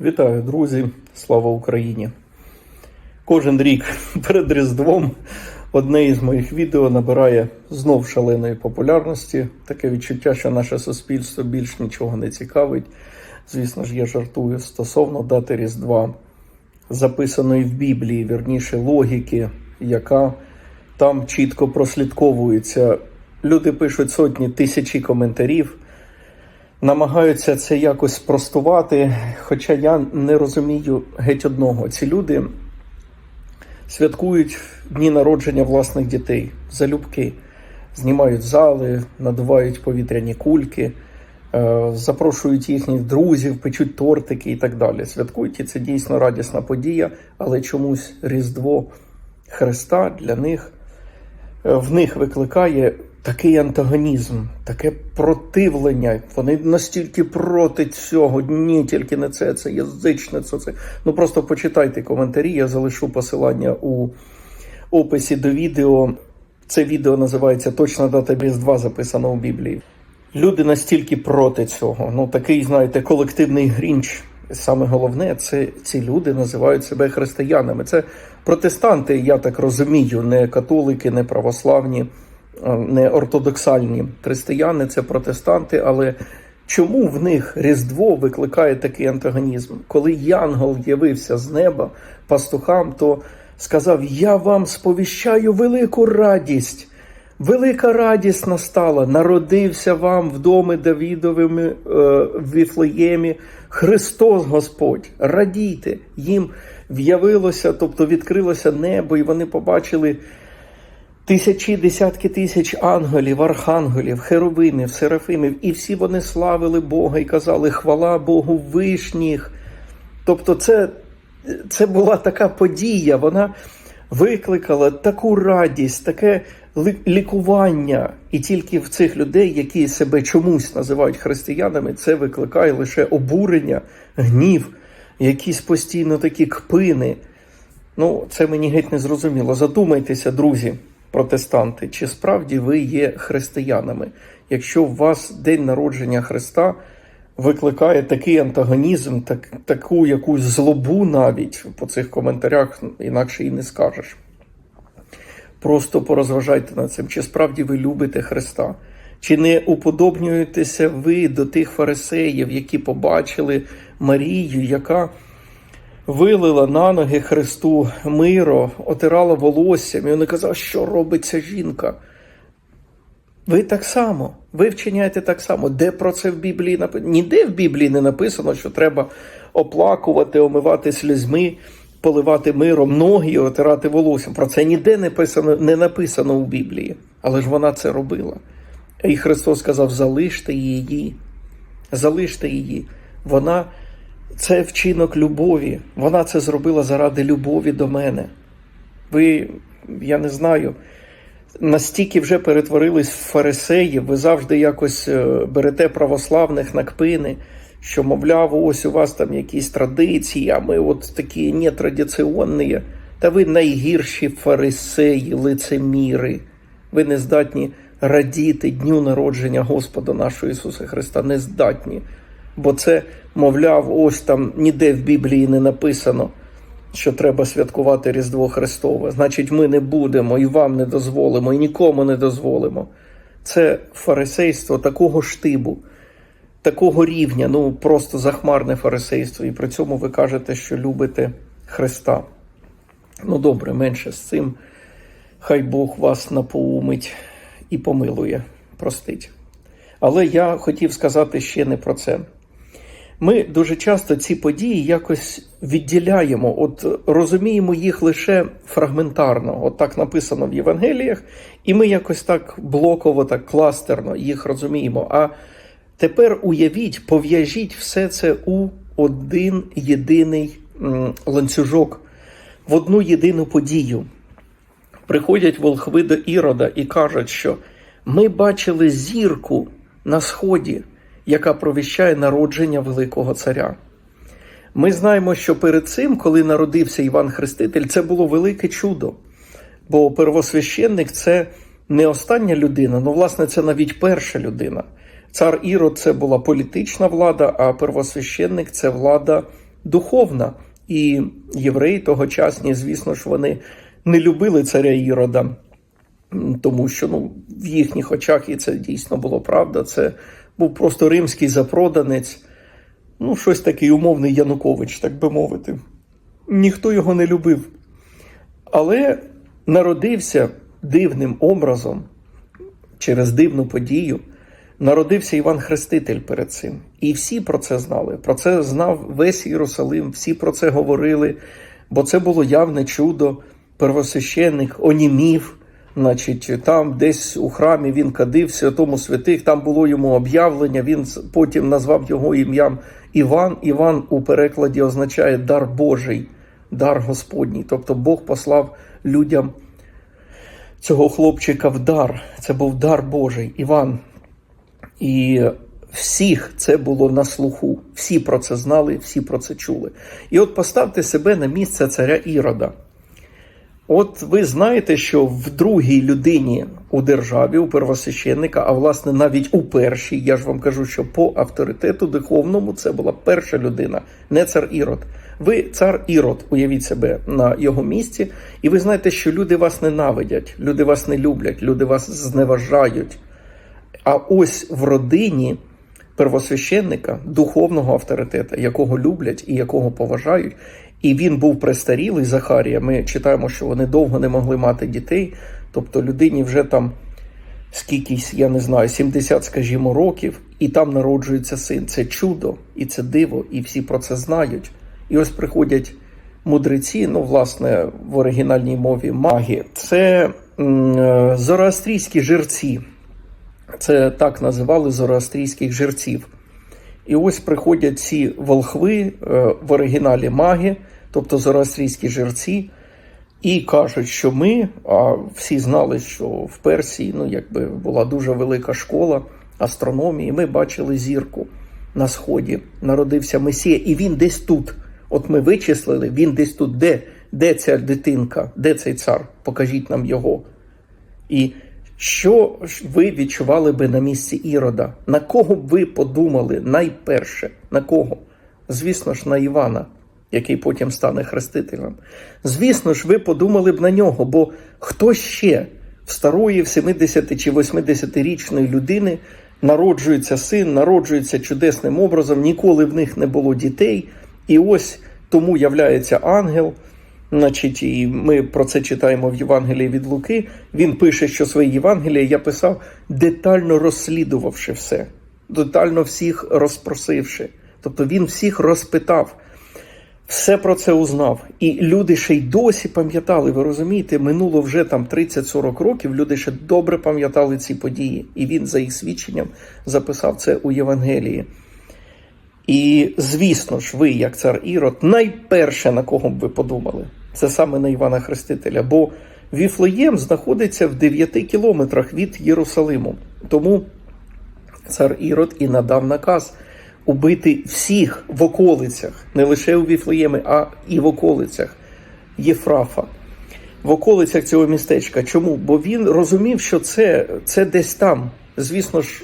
Вітаю, друзі! Слава Україні! Кожен рік перед Різдвом одне із моїх відео набирає знов шаленої популярності. Таке відчуття, що наше суспільство більш нічого не цікавить. Звісно ж, я жартую стосовно дати Різдва, записаної в Біблії, вірніше логіки, яка там чітко прослідковується. Люди пишуть сотні тисячі коментарів намагаються це якось спростувати. Хоча я не розумію геть одного. Ці люди святкують дні народження власних дітей залюбки, знімають зали, надувають повітряні кульки, е, запрошують їхніх друзів, печуть тортики і так далі. Святкують і це дійсно радісна подія, але чомусь Різдво Христа для них е, в них викликає такий антагонізм, таке противлення. Вони настільки проти цього. Ні, тільки не це, це язичництво. Це ну просто почитайте коментарі. Я залишу посилання у описі до відео. Це відео називається Точна дата Різдва записана у Біблії. Люди настільки проти цього. Ну такий, знаєте, колективний грінч. Саме головне, це ці люди називають себе християнами. Це протестанти, я так розумію, не католики, не православні не ортодоксальні християни, це протестанти. Але чому в них Різдво викликає такий антагонізм? Коли Янгол з'явився з неба пастухам, то сказав: Я вам сповіщаю велику радість. Велика радість настала, народився вам в домі Давідовими е, в Віфлеємі Христос Господь. Радійте, їм в'явилося, тобто відкрилося небо, і вони побачили Тисячі, десятки тисяч ангелів, архангелів, херовимів, серафимів, і всі вони славили Бога і казали хвала Богу вишніх. Тобто, це це була така подія, вона викликала таку радість, таке лікування. І тільки в цих людей, які себе чомусь називають християнами, це викликає лише обурення, гнів, якісь постійно такі кпини. Ну, це мені геть не зрозуміло. Задумайтеся, друзі протестанти, чи справді ви є християнами? Якщо у вас день народження Христа викликає такий антагонізм, так, таку якусь злобу навіть по цих коментарях, інакше і не скажеш. Просто порозважайте над цим, чи справді ви любите Христа, чи не уподобнюєтеся ви до тих фарисеїв, які побачили Марію, яка вилила на ноги Христу миро, отирала волоссям, і вони казали, що робить ця жінка. Ви так само, ви вчиняєте так само. Де про це в Біблії написано? Ніде в Біблії не написано, що треба оплакувати, омивати слізьми, поливати миром ноги і отирати волоссям. Про це ніде не написано, не написано у Біблії. Але ж вона це робила. І Христос сказав: залиште її, залиште її. Вона це вчинок любові. Вона це зробила заради любові до мене. Ви, я не знаю, настільки вже перетворились в фарисеїв, ви завжди якось е, берете православних на кпини, що, мовляв, ось у вас там якісь традиції, а ми от такі нетрадиційні. Та ви найгірші фарисеї, лицеміри. Ви не здатні радіти дню народження Господа нашого Ісуса Христа, не здатні. Бо це, мовляв, ось там ніде в Біблії не написано, що треба святкувати Різдво Христове. Значить, ми не будемо і вам не дозволимо, і нікому не дозволимо. Це фарисейство такого штибу, такого рівня, ну просто захмарне фарисейство. І при цьому ви кажете, що любите Христа. Ну, добре, менше з цим. Хай Бог вас напоумить і помилує, простить. Але я хотів сказати ще не про це. Ми дуже часто ці події якось відділяємо, от розуміємо їх лише фрагментарно, от так написано в Євангеліях, і ми якось так блоково, так кластерно їх розуміємо. А тепер уявіть, пов'яжіть все це у один єдиний ланцюжок, в одну єдину подію. Приходять волхви до Ірода і кажуть, що ми бачили зірку на сході яка провіщає народження Великого Царя. Ми знаємо, що перед цим, коли народився Іван Хреститель, це було велике чудо. Бо первосвященник це не остання людина, ну, власне, це навіть перша людина. Цар Ірод це була політична влада, а первосвященник це влада духовна. І євреї тогочасні, звісно ж, вони не любили царя Ірода, тому що ну, в їхніх очах і це дійсно було правда. Це був просто римський запроданець, ну, щось такий умовний Янукович, так би мовити. Ніхто його не любив. Але народився дивним образом через дивну подію. Народився Іван Хреститель перед цим. І всі про це знали. Про це знав весь Єрусалим, всі про це говорили, бо це було явне чудо. Первосвященник онімів, значить, там десь у храмі він кадив святому святих, там було йому об'явлення. Він потім назвав його ім'ям Іван. Іван у перекладі означає дар Божий, дар Господній. Тобто Бог послав людям цього хлопчика в дар. Це був дар Божий, Іван. І всіх це було на слуху. Всі про це знали, всі про це чули. І от поставте себе на місце царя Ірода. От ви знаєте, що в другій людині у державі, у первосвященника, а власне навіть у першій, я ж вам кажу, що по авторитету духовному це була перша людина, не цар Ірод. Ви цар Ірод, уявіть себе на його місці, і ви знаєте, що люди вас ненавидять, люди вас не люблять, люди вас зневажають. А ось в родині первосвященника, духовного авторитета, якого люблять і якого поважають, і він був престарілий Захарія. Ми читаємо, що вони довго не могли мати дітей, тобто людині вже там скількись, я не знаю, 70, скажімо, років, і там народжується син. Це чудо, і це диво, і всі про це знають. І ось приходять мудреці, ну, власне, в оригінальній мові маги. Це е, зороастрійські жерці. Це так називали зороастрійських жерців. І ось приходять ці волхви е, в оригіналі маги, тобто зороастрійські жерці, і кажуть, що ми, а всі знали, що в Персії ну, якби була дуже велика школа астрономії, ми бачили зірку на сході. Народився Месія, і він десь тут. От ми вичислили, він десь тут. Де? Де ця дитинка? Де цей цар? Покажіть нам його. І що ж ви відчували би на місці Ірода? На кого б ви подумали найперше? На кого? Звісно ж, на Івана, який потім стане хрестителем. Звісно ж, ви подумали б на нього, бо хто ще в старої, в 70 чи 80-річної людини народжується син, народжується чудесним образом, ніколи в них не було дітей, і ось тому являється ангел. Значить, і ми про це читаємо в Євангелії від Луки. Він пише, що своє Євангеліє я писав, детально розслідувавши все, детально всіх розпросивши. Тобто він всіх розпитав, все про це узнав. І люди ще й досі пам'ятали, ви розумієте, минуло вже там 30-40 років, люди ще добре пам'ятали ці події. І він, за їх свідченням, записав це у Євангелії. І, звісно ж, ви, як цар Ірод, найперше на кого б ви подумали, це саме на Івана Хрестителя. Бо Віфлеєм знаходиться в 9 кілометрах від Єрусалиму. Тому цар Ірод і надав наказ убити всіх в околицях, не лише у Віфлеємі, а і в околицях Єфрафа. В околицях цього містечка. Чому? Бо він розумів, що це, це десь там. Звісно ж,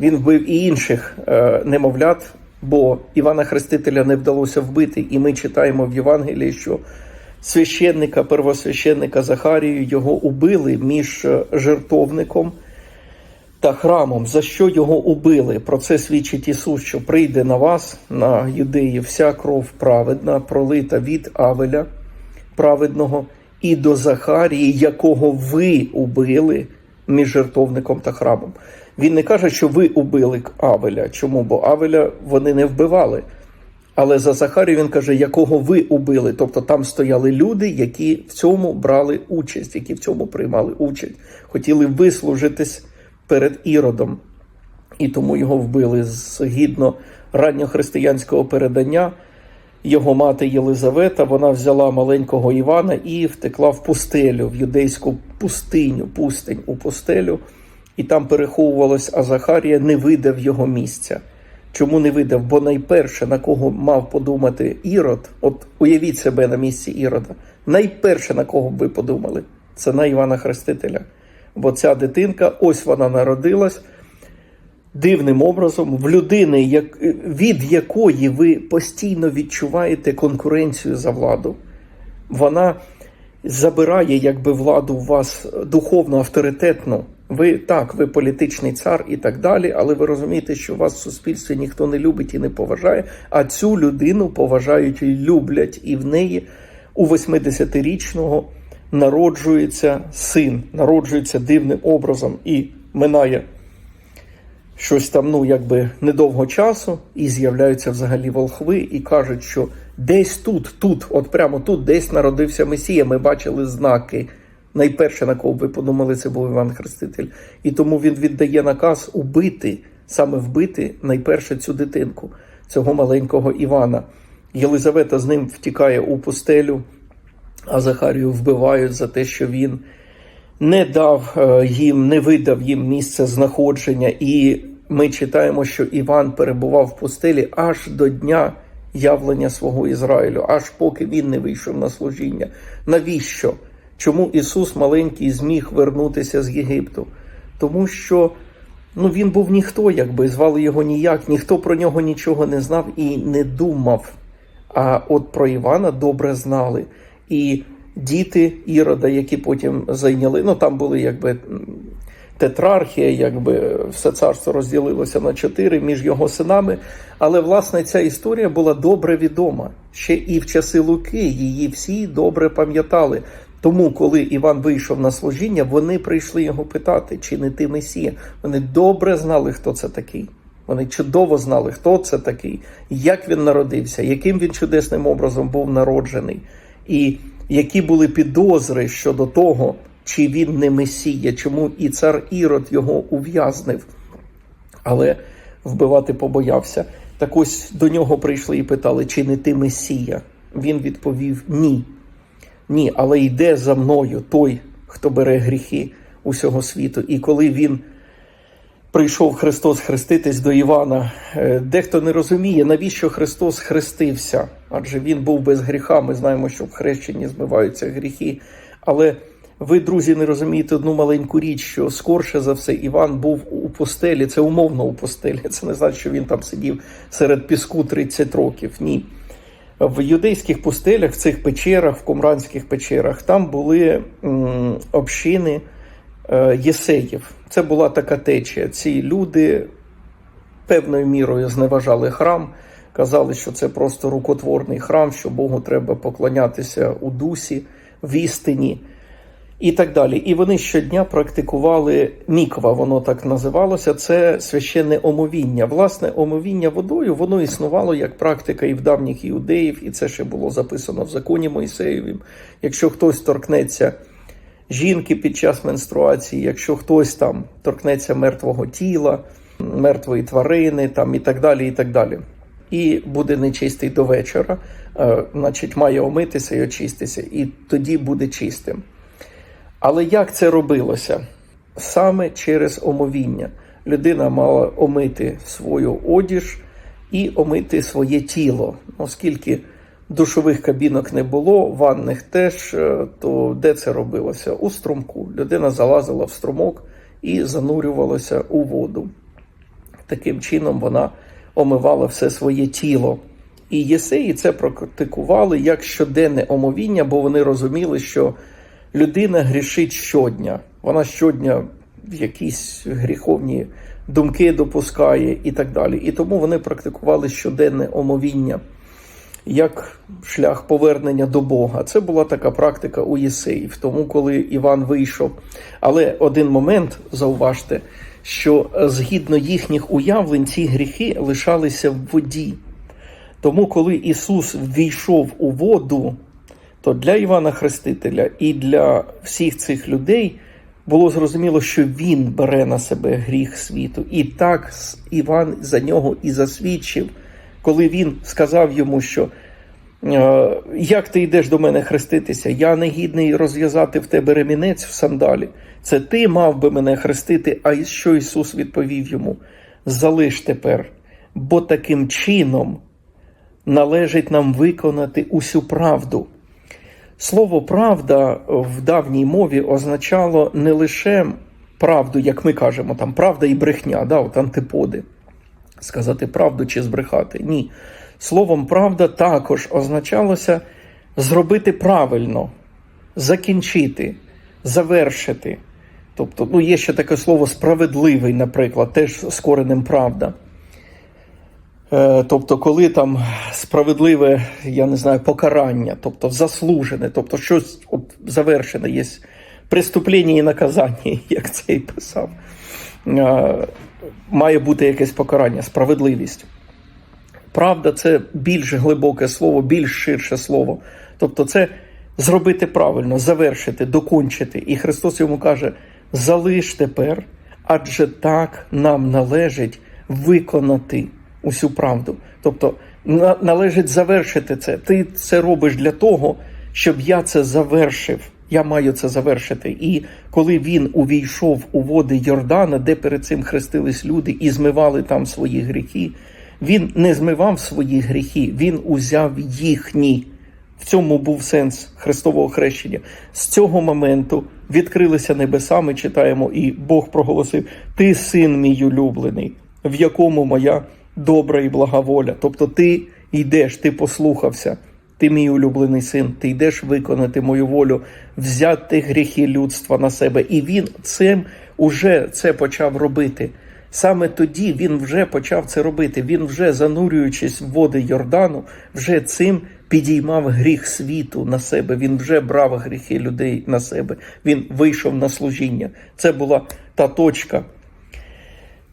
він вбив і інших е, немовлят, бо Івана Хрестителя не вдалося вбити. І ми читаємо в Євангелії, що священника, первосвященника Захарію його убили між е, жертовником та храмом. За що його убили? Про це свідчить Ісус, що прийде на вас, на юдеї, вся кров праведна, пролита від Авеля праведного і до Захарії, якого ви убили між жертовником та храмом. Він не каже, що ви убили Авеля. Чому? Бо Авеля вони не вбивали. Але за Захарію він каже, якого ви убили. Тобто там стояли люди, які в цьому брали участь, які в цьому приймали участь, хотіли вислужитись перед Іродом. І тому його вбили згідно ранньохристиянського передання. Його мати Єлизавета вона взяла маленького Івана і втекла в пустелю, в юдейську пустиню, пустень у пустелю, і там переховувалась, а Захарія не видав його місця. Чому не видав? Бо найперше, на кого мав подумати Ірод, от уявіть себе на місці Ірода, найперше, на кого б ви подумали, це на Івана Хрестителя. Бо ця дитинка, ось вона народилась. дивним образом в людини, від якої ви постійно відчуваєте конкуренцію за владу. Вона забирає якби владу у вас духовно авторитетну. Ви так, ви політичний цар і так далі, але ви розумієте, що вас в суспільстві ніхто не любить і не поважає, а цю людину поважають і люблять, і в неї у 80-річного народжується син, народжується дивним образом і минає щось там, ну якби недовго часу, і з'являються взагалі волхви і кажуть, що десь тут, тут, от прямо тут, десь народився Месія. Ми бачили знаки. Найперше, на кого ви подумали, це був Іван Хреститель. І тому він віддає наказ убити, саме вбити найперше цю дитинку, цього маленького Івана. Єлизавета з ним втікає у пустелю, а Захарію вбивають за те, що він не дав е, їм, не видав їм місце знаходження. І ми читаємо, що Іван перебував в пустелі аж до дня явлення свого Ізраїлю, аж поки він не вийшов на служіння. Навіщо? Чому Ісус маленький зміг вернутися з Єгипту? Тому що ну, він був ніхто, якби звали його ніяк, ніхто про нього нічого не знав і не думав. А от про Івана добре знали. І діти Ірода, які потім зайняли, ну там були якби тетрархія, якби все царство розділилося на чотири між його синами. Але власне ця історія була добре відома. Ще і в часи Луки її всі добре пам'ятали. Тому, коли Іван вийшов на служіння, вони прийшли його питати, чи не ти Месія. Вони добре знали, хто це такий. Вони чудово знали, хто це такий, як він народився, яким він чудесним образом був народжений, і які були підозри щодо того, чи він не Месія, чому і цар Ірод його ув'язнив, але вбивати побоявся. Так ось до нього прийшли і питали, чи не ти Месія. Він відповів ні. Ні, але йде за мною той, хто бере гріхи усього світу. І коли він прийшов Христос хреститись до Івана, е, дехто не розуміє, навіщо Христос хрестився, адже він був без гріха. Ми знаємо, що в хрещенні змиваються гріхи. Але ви, друзі, не розумієте одну маленьку річ, що скорше за все Іван був у постелі, це умовно у постелі. Це не значить, що він там сидів серед піску 30 років. Ні. В юдейських пустелях, в цих печерах, в кумранських печерах, там були общини е, єсеїв. Це була така течія. Ці люди певною мірою зневажали храм, казали, що це просто рукотворний храм, що Богу треба поклонятися у дусі, в істині і так далі. І вони щодня практикували міква, воно так називалося. Це священне омовіння. Власне, омовіння водою воно існувало як практика і в давніх іудеїв, і це ще було записано в законі Мойсеєвім. Якщо хтось торкнеться жінки під час менструації, якщо хтось там торкнеться мертвого тіла, мертвої тварини, там і так далі, і так далі. І буде нечистий до вечора, е, значить, має омитися і очиститися, і тоді буде чистим. Але як це робилося? Саме через омовіння. Людина мала омити свою одіж і омити своє тіло. Оскільки душових кабінок не було, ванних теж, е, то де це робилося? У струмку. Людина залазила в струмок і занурювалася у воду. Таким чином вона омивала все своє тіло. І єсеї це практикували як щоденне омовіння, бо вони розуміли, що людина грішить щодня. Вона щодня якісь гріховні думки допускає і так далі. І тому вони практикували щоденне омовіння як шлях повернення до Бога. Це була така практика у Єсеїв, тому коли Іван вийшов. Але один момент, зауважте, що згідно їхніх уявлень, ці гріхи лишалися в воді. Тому, коли Ісус ввійшов у воду, то для Івана Хрестителя і для всіх цих людей було зрозуміло, що він бере на себе гріх світу. І так Іван за нього і засвідчив, коли він сказав йому, що «Е, як ти йдеш до мене хреститися, я не гідний розв'язати в тебе ремінець в сандалі. Це ти мав би мене хрестити. А що Ісус відповів йому? Залиш тепер, бо таким чином належить нам виконати усю правду. Слово правда в давній мові означало не лише правду, як ми кажемо, там правда і брехня, да, от антиподи. Сказати правду чи збрехати. Ні. Словом, правда також означалося зробити правильно, закінчити, завершити. Тобто, ну, є ще таке слово справедливий, наприклад, теж з коренем правда. Е, Тобто, коли там справедливе, я не знаю, покарання, тобто заслужене, тобто щось от, завершене, є преступлення і наказання, як це і писав. Е, Має бути якесь покарання, справедливість. Правда, це більш глибоке слово, більш ширше слово. Тобто, це зробити правильно, завершити, докончити. І Христос йому каже: залиш тепер, адже так нам належить виконати усю правду. Тобто, на- належить завершити це. Ти це робиш для того, щоб я це завершив. Я маю це завершити. І коли він увійшов у води Йордана, де перед цим хрестились люди і змивали там свої гріхи, він не змивав свої гріхи, він узяв їхні. В цьому був сенс Христового хрещення. З цього моменту відкрилися небеса, ми читаємо, і Бог проголосив: Ти син мій улюблений, в якому моя добра і блага воля. Тобто ти йдеш, ти послухався, ти мій улюблений син, ти йдеш виконати мою волю, взяти гріхи людства на себе. І він цим уже це почав робити. Саме тоді він вже почав це робити. Він вже занурюючись в води Йордану, вже цим підіймав гріх світу на себе. Він вже брав гріхи людей на себе. Він вийшов на служіння. Це була та точка,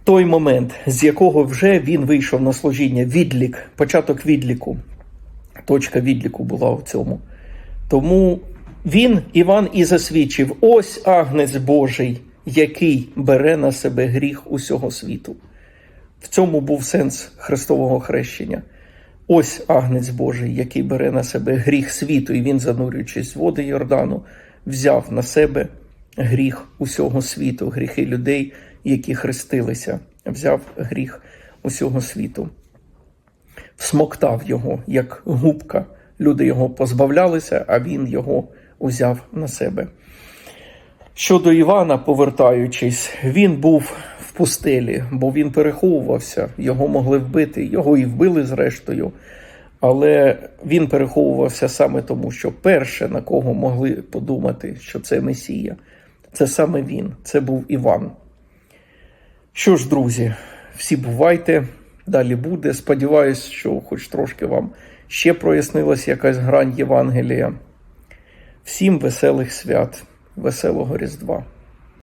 той момент, з якого вже він вийшов на служіння. Відлік, початок відліку. Точка відліку була у цьому. Тому він, Іван, і засвідчив: ось агнець Божий, який бере на себе гріх усього світу. В цьому був сенс Христового хрещення. Ось агнець Божий, який бере на себе гріх світу, і він, занурюючись в води Йордану, взяв на себе гріх усього світу, гріхи людей, які хрестилися, взяв гріх усього світу, всмоктав його як губка. Люди його позбавлялися, а він його узяв на себе. Щодо Івана, повертаючись, він був в пустелі, бо він переховувався, його могли вбити, його і вбили зрештою. Але він переховувався саме тому, що перше, на кого могли подумати, що це Месія, це саме він, це був Іван. Що ж, друзі, всі бувайте, далі буде. Сподіваюсь, що хоч трошки вам ще прояснилась якась грань Євангелія. Всім веселих свят, веселого Різдва.